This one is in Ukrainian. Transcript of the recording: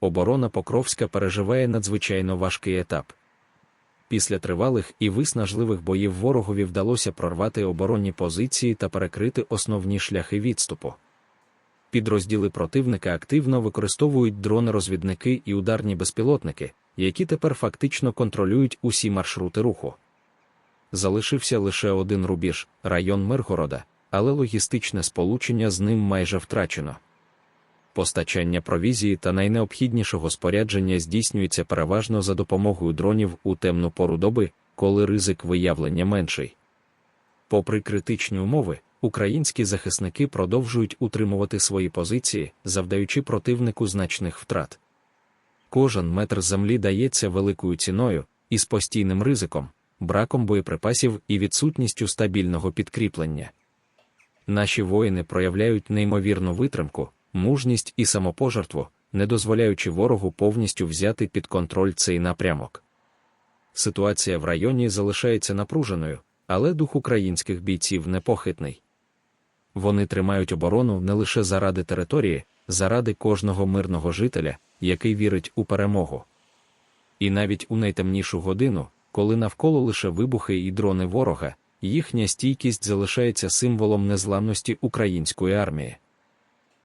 оборона Покровська переживає надзвичайно важкий етап. Після тривалих і виснажливих боїв ворогові вдалося прорвати оборонні позиції та перекрити основні шляхи відступу. Підрозділи противника активно використовують дрони-розвідники і ударні безпілотники, які тепер фактично контролюють усі маршрути руху. Залишився лише один рубіж район Миргорода, але логістичне сполучення з ним майже втрачено. Постачання провізії та найнеобхіднішого спорядження здійснюється переважно за допомогою дронів у темну пору доби, коли ризик виявлення менший. Попри критичні умови, українські захисники продовжують утримувати свої позиції, завдаючи противнику значних втрат. Кожен метр землі дається великою ціною і з постійним ризиком, браком боєприпасів і відсутністю стабільного підкріплення. Наші воїни проявляють неймовірну витримку, мужність і самопожертву, не дозволяючи ворогу повністю взяти під контроль цей напрямок. Ситуація в районі залишається напруженою, але дух українських бійців непохитний. Вони тримають оборону не лише заради території, заради кожного мирного жителя, який вірить у перемогу. І навіть у найтемнішу годину, коли навколо лише вибухи і дрони ворога, їхня стійкість залишається символом незламності української армії.